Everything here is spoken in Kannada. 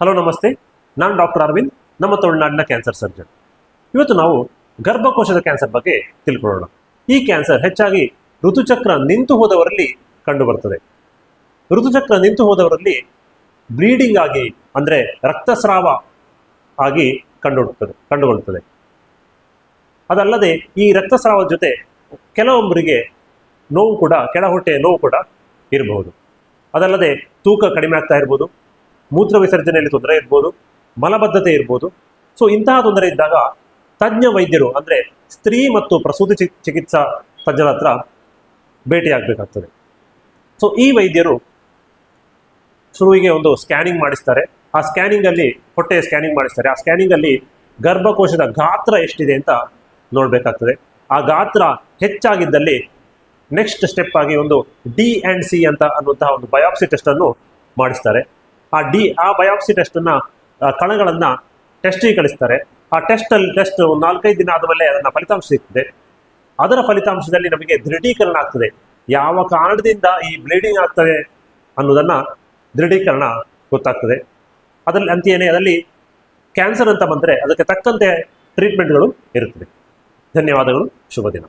ಹಲೋ, ನಮಸ್ತೆ. ನಾನು ಡಾಕ್ಟರ್ ಅರವಿಂದ್, ನಮ್ಮ ತಮಿಳುನಾಡಿನ ಕ್ಯಾನ್ಸರ್ ಸರ್ಜನ್. ಇವತ್ತು ನಾವು ಗರ್ಭಕೋಶದ ಕ್ಯಾನ್ಸರ್ ಬಗ್ಗೆ ತಿಳ್ಕೊಳ್ಳೋಣ. ಈ ಕ್ಯಾನ್ಸರ್ ಹೆಚ್ಚಾಗಿ ಋತುಚಕ್ರ ನಿಂತು ಹೋದವರಲ್ಲಿ ಕಂಡುಬರ್ತದೆ. ಋತುಚಕ್ರ ನಿಂತು ಹೋದವರಲ್ಲಿ ಬ್ಲೀಡಿಂಗ್ ಆಗಿ, ಅಂದರೆ ರಕ್ತಸ್ರಾವ ಆಗಿ ಕಂಡುಬರ್ತದೆ ಕಂಡುಕೊಳ್ಳುತ್ತದೆ ಅದಲ್ಲದೆ ಈ ರಕ್ತಸ್ರಾವದ ಜೊತೆ ಕೆಲವೊಬ್ಬರಿಗೆ ನೋವು ಕೂಡ ಕೆಳ ಹೊಟ್ಟೆಯ ನೋವು ಕೂಡ ಇರಬಹುದು. ಅದಲ್ಲದೆ ತೂಕ ಕಡಿಮೆ ಆಗ್ತಾ ಇರ್ಬೋದು. ಮೂತ್ರ ವಿಸರ್ಜನೆಯಲ್ಲಿ ತೊಂದರೆ ಇರ್ಬೋದು, ಮಲಬದ್ಧತೆ ಇರ್ಬೋದು. ಸೊ ಇಂತಹ ತೊಂದರೆ ಇದ್ದಾಗ ತಜ್ಞ ವೈದ್ಯರು, ಅಂದರೆ ಸ್ತ್ರೀ ಮತ್ತು ಪ್ರಸೂತಿ ಚಿಕಿತ್ಸಾ ತಜ್ಞರ ಹತ್ರ ಭೇಟಿಯಾಗಬೇಕಾಗ್ತದೆ ಸೊ ಈ ವೈದ್ಯರು ಶುರುವಿಗೆ ಒಂದು ಸ್ಕ್ಯಾನಿಂಗ್ ಮಾಡಿಸ್ತಾರೆ. ಆ ಸ್ಕ್ಯಾನಿಂಗಲ್ಲಿ ಹೊಟ್ಟೆಯ ಸ್ಕ್ಯಾನಿಂಗ್ ಮಾಡಿಸ್ತಾರೆ. ಆ ಸ್ಕ್ಯಾನಿಂಗಲ್ಲಿ ಗರ್ಭಕೋಶದ ಗಾತ್ರ ಎಷ್ಟಿದೆ ಅಂತ ನೋಡಬೇಕಾಗ್ತದೆ. ಆ ಗಾತ್ರ ಹೆಚ್ಚಾಗಿದ್ದಲ್ಲಿ ನೆಕ್ಸ್ಟ್ ಸ್ಟೆಪ್ ಆಗಿ ಒಂದು ಡಿ ಆ್ಯಂಡ್ ಸಿ ಅಂತ ಅನ್ನುವಂತಹ ಒಂದು ಬಯಾಪ್ಸಿ ಟೆಸ್ಟನ್ನು ಮಾಡಿಸ್ತಾರೆ. ಆ ಡಿ, ಆ ಬಯಾಪ್ಸಿ ಟೆಸ್ಟನ್ನು ಕಣಗಳನ್ನು ಟೆಸ್ಟಿಗೆ ಕಳಿಸ್ತಾರೆ. ಆ ಟೆಸ್ಟಲ್ಲಿ ಟೆಸ್ಟ್ ನಾಲ್ಕೈದು ದಿನ ಆದಮೇಲೆ ಅದನ್ನು ಫಲಿತಾಂಶ ಸಿಗ್ತದೆ. ಅದರ ಫಲಿತಾಂಶದಲ್ಲಿ ನಮಗೆ ದೃಢೀಕರಣ ಆಗ್ತದೆ. ಯಾವ ಕಾರಣದಿಂದ ಈ ಬ್ಲೀಡಿಂಗ್ ಆಗ್ತದೆ ಅನ್ನೋದನ್ನು ದೃಢೀಕರಣ ಗೊತ್ತಾಗ್ತದೆ. ಅದರಲ್ಲಿ ಅಂತೆಯೇ ಅದರಲ್ಲಿ ಕ್ಯಾನ್ಸರ್ ಅಂತ ಬಂದರೆ ಅದಕ್ಕೆ ತಕ್ಕಂತೆ ಟ್ರೀಟ್ಮೆಂಟ್ಗಳು ಇರುತ್ತದೆ ಧನ್ಯವಾದಗಳು. ಶುಭ ದಿನ.